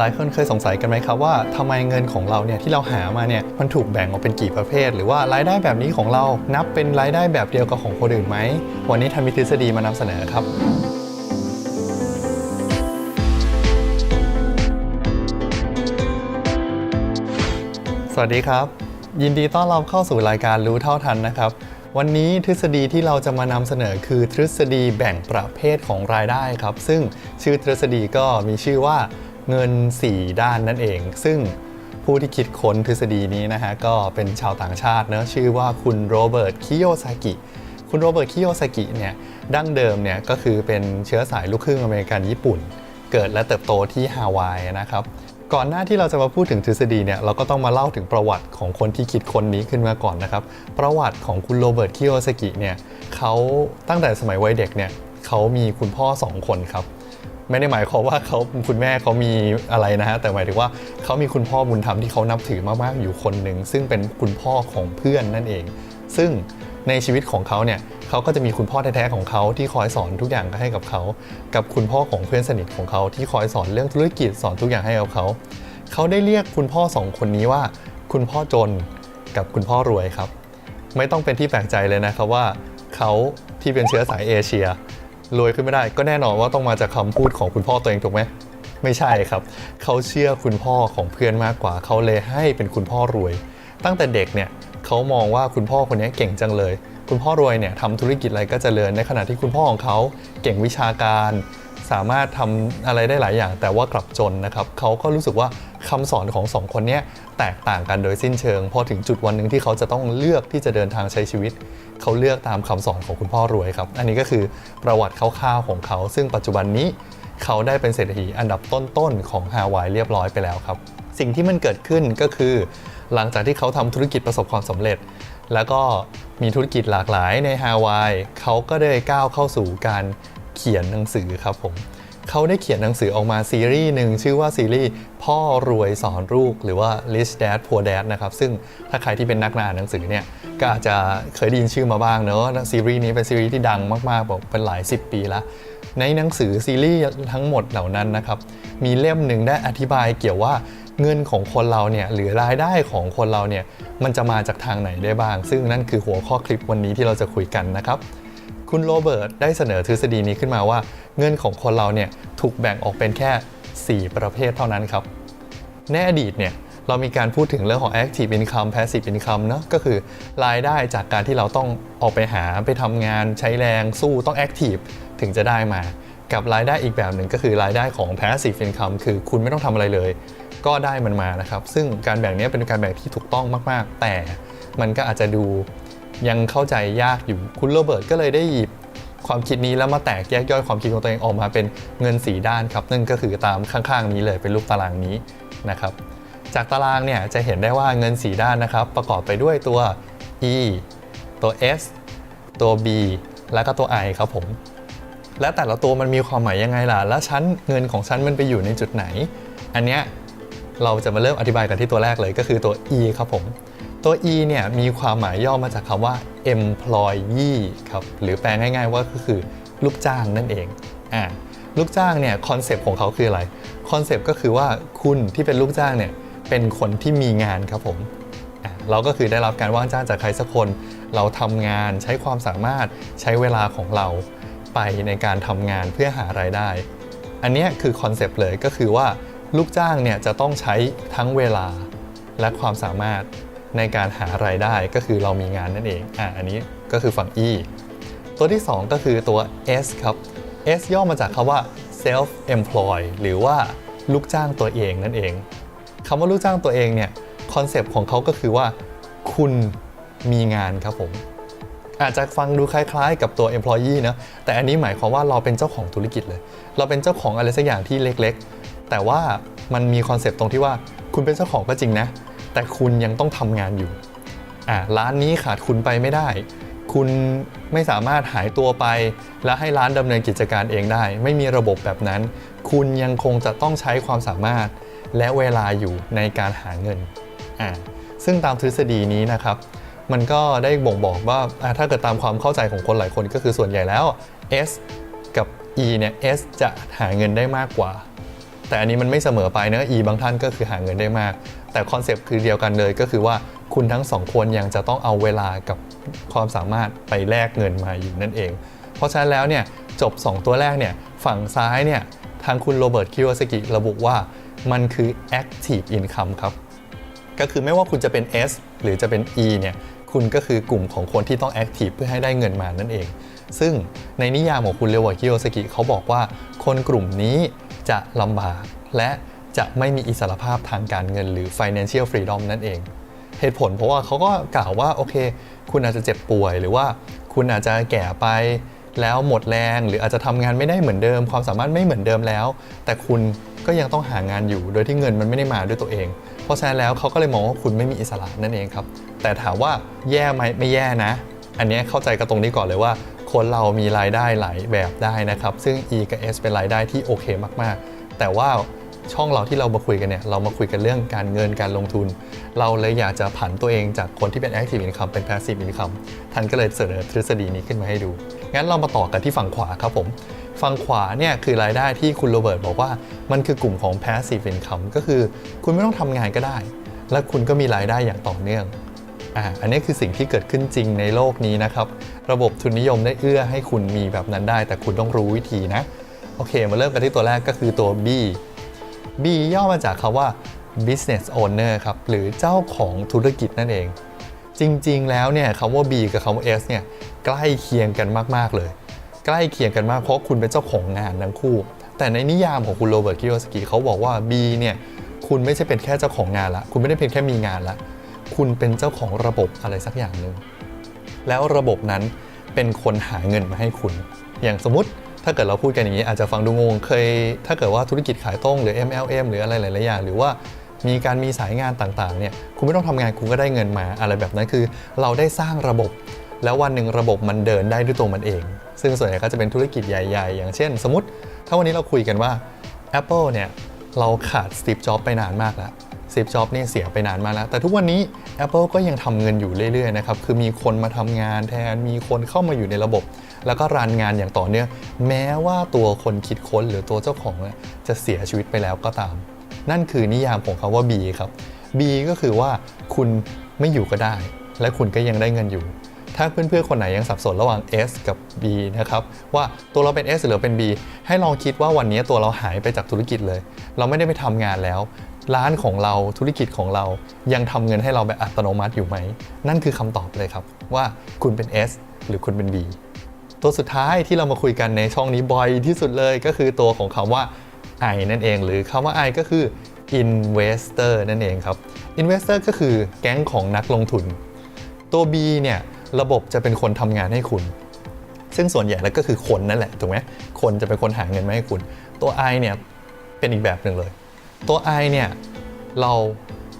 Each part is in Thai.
หลายคนเคยสงสัยกันไหมครับว่าทำไมเงินของเราเนี่ยที่เราหามาเนี่ยมันถูกแบ่งออกเป็นกี่ประเภท หรือว่ารายได้แบบนี้ของเรานับเป็นรายได้แบบเดียวกับของคนอื่นไหมวันนี้ทำมีทฤษฎีมานำเสนอครับสวัสดีครับ ยินดีต้อนรับเข้าสู่รายการรู้เท่าทันนะครับวันนี้ทฤษฎีที่เราจะมานำเสนอคือทฤษฎีแบ่งประเภทของรายได้ครับ ซึ่งชื่อทฤษฎีก็มีชื่อว่า เงิน 4 ด้านนั่นเอง ซึ่งผู้ที่คิดค้นทฤษฎีนี้นะฮะก็เป็นชาวต่างชาติเนะชื่อว่าคุณโรเบิร์ตคิโยซากิคุณโรเบิร์ตคิโยซากิเนี่ยดั้งเดิมเนี่ยก็คือเป็นเชื้อสายลูกครึ่งอเมริกันญี่ปุ่น เกิดและเติบโตที่ฮาวายนะครับก่อนหน้าที่เราจะมาพูดถึงทฤษฎีเนี่ยเราก็ต้องมาเล่าถึงประวัติของคนที่คิดค้นนี้ขึ้นมาก่อนนะครับ ประวัติของคุณโรเบิร์ตคิโยซากิเนี่ยเขาตั้งแต่สมัยวัยเด็กเนี่ยเขามีคุณพ่อสองคนครับ ไม่ได้หมายความว่าเขาคุณแม่เขามีอะไรนะฮะแต่หมายถึงว่าเขามีคุณพ่อบุญธรรมที่เขานับถือมากๆอยู่คนหนึ่งซึ่งเป็นคุณพ่อของเพื่อนนั่นเอง ซึ่งในชีวิตของเขาเนี่ยเขาก็จะมีคุณพ่อแท้ๆของเขาที่คอยสอนทุกอย่างให้กับเขา กับคุณพ่อของเพื่อนสนิทของเขาที่คอยสอนเรื่องธุรกิจสอนทุกอย่างให้กับเขา เขาได้เรียกคุณพ่อสองคนนี้ว่า คุณพ่อจนกับคุณพ่อรวยครับ ไม่ต้องเป็นที่แปลกใจเลยนะครับว่าเขาที่เป็นเชื้อสายเอเชีย รวยขึ้นไม่ได้ ก็แน่นอนว่าต้องมาจากคำพูดของคุณพ่อตัวเองถูกไหมไม่ใช่ครับ เขาเชื่อคุณพ่อของเพื่อนมากกว่า เขาเลยให้เป็นคุณพ่อรวย ตั้งแต่เด็กเนี่ยเขามองว่าคุณพ่อคนนี้เก่งจังเลย คุณพ่อรวยเนี่ยทำธุรกิจอะไรก็จเจริญในขณะที่คุณพ่อของเขาเก่งวิชาการ สามารถทำอะไรได้หลายอย่าง แต่ว่ากลับจนนะครับเขาก็รู้สึกว่าคำสอนของสองคนนี้แตกต่างกันโดยสิ้นเชิง พอถึงจุดวันหนึ่งที่เขาจะต้องเลือกที่จะเดินทางใช้ชีวิต เขาเลือกตามคำสอนของคุณพ่อรวยครับ อันนี้ก็คือประวัติคร่าวๆของเขา ซึ่งปัจจุบันนี้เขาได้เป็นเศรษฐีอันดับต้นๆของฮาวายเรียบร้อยไปแล้วครับ สิ่งที่มันเกิดขึ้นก็คือ หลังจากที่เขาทำธุรกิจประสบความสำเร็จ แล้วก็มีธุรกิจหลากหลายในฮาวายเขาก็ได้ก้าวเข้าสู่การ เขียนหนังสือครับผมเขาได้เขียนหนังสือออกมาซีรีส์หนึ่งชื่อว่าซีรีส์พ่อรวยสอนลูกหรือว่า Rich Dad Poor Dad นะครับ ซึ่งถ้าใครที่เป็นนักอ่านหนังสือเนี่ย ก็อาจจะเคยได้ยินชื่อมาบ้างเนอะซีรีส์นี้เป็นซีรีส์ที่ดังมากๆบอกเป็นหลาย 10 ปีแล้ว ในหนังสือซีรีส์ทั้งหมดเหล่านั้นนะครับ มีเล่มหนึ่งได้อธิบายเกี่ยวว่าเงินของคนเราเนี่ยหรือรายได้ของคนเราเนี่ยมันจะมาจากทางไหนได้บ้าง ซึ่งนั่นคือหัวข้อคลิปวันนี้ที่เราจะคุยกันนะครับ คุณโรเบิร์ตได้เสนอทฤษฎีนี้ขึ้นมาว่า เงินของคนเราเนี่ยถูกแบ่งออกเป็นแค่ 4 ประเภทเท่านั้นครับ ในอดีตเนี่ยเรามีการพูดถึงเรื่องของ active income passive income เนอะก็คือรายได้จากการที่เราต้องออกไปหาไปทำงานใช้แรงสู้ต้อง active ถึงจะได้มา กับรายได้อีกแบบหนึ่งก็คือรายได้ของ passive income คือคุณไม่ต้องทำอะไรเลย ก็ได้มันมานะครับ ซึ่งการแบ่งนี้เป็นการแบ่งที่ถูกต้องมาก ๆ แต่มันก็อาจจะดู ยังเข้าใจยากอยู่คุณโรเบิร์ตก็เลยได้หยิบความคิดนี้แล้วมาแตกแยกย่อยความคิดของตัวเองออกมาเป็นเงินสีด้านครับนั่นก็คือตามข้างๆนี้เลยเป็นรูปตารางนี้นะครับจากตารางเนี่ยจะเห็นได้ว่าเงินสีด้านนะครับ ประกอบไปด้วยตัว E ตัว S ตัว B และก็ตัว I ครับผมและแต่ละตัวมันมีความหมายยังไงล่ะ แล้วชั้นเงินของฉันมันไปอยู่ในจุดไหน อันเนี้ยเราจะมาเริ่มอธิบายกันที่ตัวแรกเลยก็คือตัว E ครับผม ตัว E เนี่ยมีความหมายย่อมาจากคำว่า employee ครับหรือแปลง่ายๆว่าก็คือลูกจ้างนั่นเองอ่าลูกจ้างเนี่ยคอนเซปต์ของเขาคืออะไรคอนเซปต์ก็คือว่าคุณที่เป็นลูกจ้างเนี่ยเป็นคนที่มีงานครับผมอะเราก็คือได้รับการว่างจ้างจากใครสักคน เราทำงานใช้ความสามารถใช้เวลาของเราไปในการทำงานเพื่อหารายได้ อันนี้คือคอนเซปต์เลยก็คือว่าลูกจ้างเนี่ยจะต้องใช้ทั้งเวลาและความสามารถ ในการหารายได้ก็คือเรามีงานนั่นเองอะอันนี้ก็คือฝั่ง E ตัวที่ 2 ก็คือตัว S ครับ S ย่อมาจากคำว่า self employ หรือว่าลูกจ้างตัวเองนั่นเองคำว่าลูกจ้างตัวเองเนี่ยคอนเซปต์ของเขาก็คือว่า คุณมีงานครับผม อาจจะฟังดูคล้ายๆ กับตัว employee นะแต่อันนี้หมายความว่าเราเป็นเจ้าของธุรกิจเลย เราเป็นเจ้าของอะไรสักอย่างที่เล็กๆ แต่ว่ามันมีคอนเซปต์ตรงที่ว่าคุณเป็นเจ้าของก็จริงนะ แต่คุณยังต้องทำงานอยู่อ่าร้านนี้ขาดคุณไปไม่ได้ คุณไม่สามารถหายตัวไป และให้ร้านดำเนินกิจการเองได้ ไม่มีระบบแบบนั้น คุณยังคงจะต้องใช้ความสามารถและเวลาอยู่ในการหาเงินอ่าซึ่งตามทฤษฎีนี้นะครับ มันก็ได้บ่งบอกว่าถ้าเกิดตามความเข้าใจของคนหลายคนก็คือส่วนใหญ่แล้ว S กับ E เนี่ย S จะหาเงินได้มากกว่า แต่อันนี้มันไม่เสมอไปเนอะ E บางท่านก็คือหาเงินได้มาก แต่คอนเซปต์คือเดียวกันเลยก็คือว่าคุณทั้งสองคนยังจะต้องเอาเวลากับความสามารถไปแลกเงินมาอยู่นั่นเอง เพราะฉะนั้นแล้วเนี่ยจบ 2 ตัวแรกเนี่ยฝั่งซ้ายเนี่ยทางคุณโรเบิร์ตคิวาสกิระบุว่ามันคือ active income ครับ ก็คือไม่ว่าคุณจะเป็น S หรือจะเป็น E เนี่ยคุณก็คือกลุ่มของคนที่ต้อง Active เพื่อให้ได้เงินมานั่นเอง ซึ่งในนิยามของคุณเรวากิโอสกิเขาบอกว่า คนกลุ่มนี้จะลำบากและ จะไม่มีอิสรภาพทางการเงินหรือ financial freedom นั่นเอง เหตุผลเพราะว่าเขาก็กล่าวว่าโอเค คุณอาจจะเจ็บป่วย หรือว่าคุณอาจจะแก่ไปแล้วหมดแรงหรืออาจจะทำงานไม่ได้เหมือนเดิม ความสามารถไม่เหมือนเดิมแล้ว แต่คุณก็ยังต้องหางานอยู่ โดยที่เงินมันไม่ได้มาด้วยตัวเอง เพราะฉะนั้นแล้วเขาก็เลยมองว่าคุณไม่มีอิสระนั่นเองครับ แต่ถามว่าแย่ไหมไม่แย่นะ อันนี้เข้าใจกันตรงนี้ก่อนเลยว่า คนเรามีรายได้หลายแบบได้นะครับ ซึ่ง E กับ S เป็นรายได้ที่โอเคมากๆ แต่ว่า ช่องเราที่เรามาคุยกันเนี่ยเรามาคุยกันเรื่องการเงินการลงทุน เราเลยอยากจะผันตัวเองจากคนที่เป็น Active Income เป็น Passive Income ท่านก็เลยเสนอทฤษฎีนี้ขึ้นมาให้ดู งั้นเรามาต่อกันที่ฝั่งขวาครับผม ฝั่งขวาเนี่ยคือรายได้ที่คุณโรเบิร์ตบอกว่ามันคือกลุ่มของ Passive Income ก็คือคุณไม่ต้องทำงานก็ได้ และคุณก็มีรายได้อย่างต่อเนื่องอ่าอันนี้คือสิ่งที่เกิดขึ้นจริงในโลกนี้นะครับ ระบบทุนนิยมได้เอื้อให้คุณมีแบบนั้นได้ แต่คุณต้องรู้วิธีนะ โอเค มาเริ่มกันที่ตัวแรกก็คือตัว B B ย่อมาจากคาว่า business owner ครับ หรือเจ้าของธุรกิจนั่นเอง จริงๆ แล้วเนี่ยคำว่า B กับคำว่า S เนี่ยใกล้เคียงกันมากๆ เลย ใกล้เคียงกันมากเพราะคุณเป็นเจ้าของงานทั้งคู่ แต่ในนิยามของคุณโรเบิร์ตกิโอสกิเขาบอกว่า B เนี่ยคุณไม่ใช่เป็นแค่เจ้าของงานละ คุณไม่ได้เป็นแค่มีงานละ คุณเป็นเจ้าของระบบอะไรสักอย่างหนึ่ง แล้วระบบนั้นเป็นคนหาเงินมาให้คุณ อย่างสมมติ ถ้าเกิดเราพูดกันอย่างนี้อาจจะฟังดูงงเคย ถ้าเกิดว่าธุรกิจขายตรงหรือ MLM หรืออะไรหลายๆอย่างหรือว่ามีการมีสายงานต่างๆเนี่ยคุณไม่ต้องทำงานคุณก็ได้เงินมา อะไรแบบนั้นคือ เราได้สร้างระบบ แล้ววันหนึ่งระบบมันเดินได้ด้วยตัวมันเอง ซึ่งส่วนใหญ่ก็จะเป็นธุรกิจใหญ่ ๆ อย่างเช่น สมมติ ถ้าวันนี้เราคุยกันว่า Apple เนี่ยเราขาด Steve Jobs ไปนานมากแล้ว Steve Jobs เนี่ยเสียไปนานมากแล้ว แต่ทุกวันนี้ Apple ก็ยังทำเงินอยู่เรื่อยๆนะครับ คือมีคนมาทำงานแทน มีคนเข้ามาอยู่ในระบบ แล้วก็รันงานอย่างต่อเนื่อง แม้ว่าตัวคนคิดค้นหรือตัวเจ้าของจะเสียชีวิตไปแล้วก็ตาม นั่นคือนิยามของคาว่า B ครับ B ก็คือว่าคุณไม่อยู่ก็ได้ และคุณก็ยังได้เงินอยู่ ถ้าเพื่อนๆคนไหนยังสับสนระหว่าง S กับ B นะครับ ว่าตัวเราเป็น S หรือเป็น B ให้ลองคิดว่าวันนี้ตัวเราหายไปจากธุรกิจเลย เราไม่ได้ไปทำงานแล้ว ร้านของเราธุรกิจของเรายังทำเงินให้เราแบบอัตโนมัติอยู่ไหม นั่นคือคำตอบเลยครับ ว่าคุณเป็น S หรือคุณเป็น B ตัวสุดท้ายที่เรามาคุยกันในช่องนี้บ่อยที่สุดเลยก็คือตัวของคำว่า I นั่นเอง หรือคำว่า I ก็คือ investor นั่นเองครับ investor ก็คือแก๊งของนักลงทุน ตัว B เนี่ยระบบจะเป็นคนทำงานให้คุณ ซึ่งส่วนใหญ่แล้วก็คือคนนั่นแหละถูกไหมคนจะเป็นคนหาเงินมาให้คุณ ตัว I เนี่ยเป็นอีกแบบหนึ่งเลย ตัว I เนี่ยเรา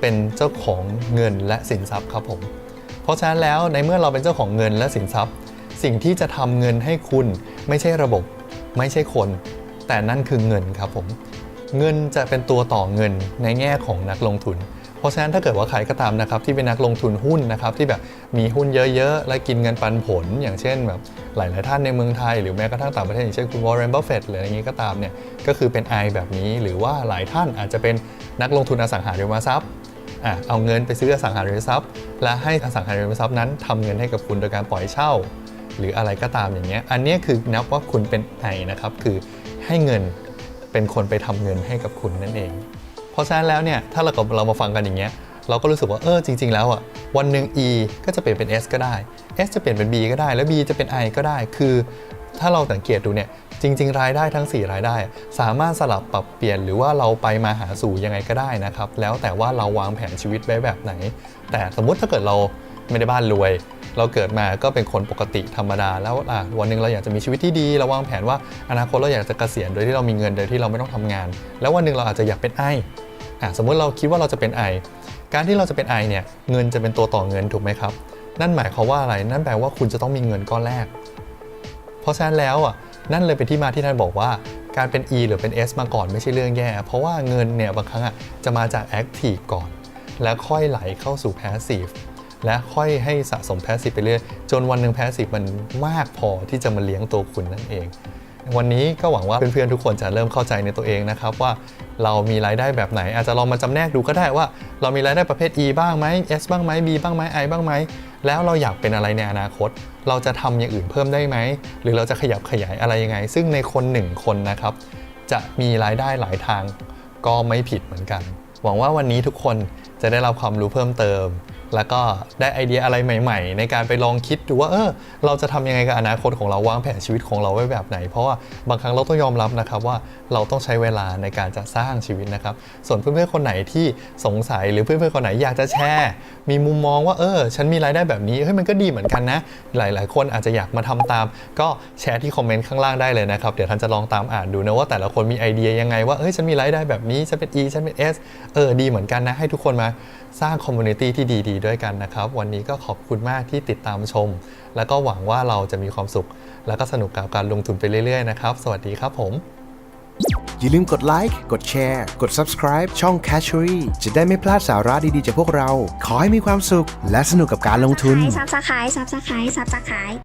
เป็นเจ้าของเงินและสินทรัพย์ครับผม เพราะฉะนั้นแล้วในเมื่อเราเป็นเจ้าของเงินและสินทรัพย์ สิ่งที่จะทำเงินให้คุณไม่ใช่ระบบไม่ใช่คน แต่นั่นคือเงินครับผม เงินจะเป็นตัวต่อเงินในแง่ของนักลงทุน เพราะฉะนั้นถ้าเกิดว่าใครก็ตามนะครับที่เป็นนักลงทุนหุ้นนะครับที่แบบมีหุ้นเยอะๆ และกินเงินปันผล อย่างเช่นแบบหลายๆท่านในเมืองไทย หรือแม้กระทั่งต่างประเทศอย่างเช่นคุณวอร์เรนบัฟเฟตหรืออะไรอย่างนี้ก็ตามเนี่ยก็คือเป็นไอแบบนี้หรือว่าหลายท่านอาจจะเป็นนักลงทุนอสังหาริมทรัพย์อะเอาเงินไปซื้ออสังหาริมทรัพย์ และให้อสังหาริมทรัพย์นั้นทำเงินให้กับคุณโดยการปล่อยเช่า หรืออะไรก็ตามอย่างเงี้ยอันเนี้ยคือนับว่าคุณเป็นไอนะครับคือให้เงินเป็นคนไปทำเงินให้กับคุณนั่นเอง ราะฉะนั้นแล้วเนี่ยถ้าเราเรามาฟังกันอย่างเงี้ยเราก็รู้สึกว่าเออจริง ๆ แล้วอะวันหนึ่ง E ก็จะเปลี่ยนเป็น S ก็ได้ S จะเปลี่ยนเป็น B ก็ได้ แล้ว B จะเป็น I ก็ได้ คือถ้าเราสังเกตดูเนี่ยจริง ๆ รายได้ทั้ง 4 รายได้ สามารถสลับปรับเปลี่ยนหรือว่าเราไปมาหาสู่ยังไงก็ได้นะครับ แล้วแต่ว่าเราวางแผนชีวิตไว้แบบไหน แต่สมมุติถ้าเกิดเราไม่ได้บ้านรวย เราเกิดมาก็เป็นคนปกติธรรมดา แล้วอะวันหนึ่งเราอยากจะมีชีวิตที่ดี เราวางแผนว่าอนาคตเราอยากจะเกษียณโดยที่เรามีเงินโดยที่เราไม่ต้องทำงาน แล้ววันหนึ่งเราอาจจะอยากเป็นไอ สมมติเราคิดว่าเราจะเป็นไอการที่เราจะเป็นไอเนี่ยเงินจะเป็นตัวต่อเงินถูกไหมครับ นั่นหมายความว่าอะไร นั่นแปลว่าคุณจะต้องมีเงินก้อนแรก เพราะฉะนั้นแล้วอะนั่นเลยเป็นที่มาที่ท่านบอกว่าการเป็น E หรือเป็น S มาก่อนไม่ใช่เรื่องแย่ เพราะว่าเงินเนี่ยบางครั้งอะจะมาจาก Active ก่อน แล้วค่อยไหลเข้าสู่ Passive และค่อยให้สะสม Passive ไปเรื่อยจนวันหนึ่ง Passive มันมากพอที่จะมาเลี้ยงตัวคุณนั่นเอง วันนี้ก็หวังว่าเพื่อนๆทุกคนจะเริ่มเข้าใจในตัวเองนะครับว่าเรามีรายได้แบบไหน อาจจะลองมาจำแนกดูก็ได้ว่า เรามีรายได้ประเภท E บ้างไหม S บ้างไหม B บ้างไหม I บ้างไหม แล้วเราอยากเป็นอะไรในอนาคต เราจะทำอย่างอื่นเพิ่มได้ไหม หรือเราจะขยับขยายอะไรยังไง ซึ่งในคนหนึ่งคนนะครับ จะมีรายได้หลายทางก็ไม่ผิดเหมือนกัน หวังว่าวันนี้ทุกคนจะได้รับความรู้เพิ่มเติม แล้วก็ได้ไอเดียอะไรใหม่ ๆ ในการไปลองคิดดูว่าเออเราจะทำยังไงกับอนาคตของเราวางแผนชีวิตของเราไว้แบบไหน เพราะว่าบางครั้งเราต้องยอมรับนะครับว่าเราต้องใช้เวลาในการจะสร้างชีวิตนะครับ ส่วนเพื่อนๆคนไหนที่สงสัยหรือเพื่อนๆคนไหนอยากจะแชร์ มีมุมมองว่าเออฉันมีรายได้แบบนี้เฮ้ยมันก็ดีเหมือนกันนะ หลายๆ คนอาจจะอยากมาทำตาม ก็แชร์ที่คอมเมนต์ข้างล่างได้เลยนะครับเดี๋ยวท่านจะลองตามอ่านดูนะว่าแต่ละคนมีไอเดียยังไงว่าเอ้ยฉันมีรายได้แบบนี้ฉันเป็น E ฉันเป็น S เออดีเหมือนกันนะให้ทุกคนมาสร้างคอมมูนิตี้ที่ดีๆด้วยกันนะครับ วันนี้ก็ขอบคุณมากที่ติดตามชม แล้วก็หวังว่าเราจะมีความสุข แล้วก็สนุกกับการลงทุนไปเรื่อยๆนะครับ สวัสดีครับผม อย่าลืมกดไลค์กดแชร์ กด subscribe ช่อง Catchery จะได้ไม่พลาดสาระดีๆจากพวกเรา ขอให้มีความสุข และสนุกกับการลงทุน ซับสไครต์ซับสไครต์ซับสไครต์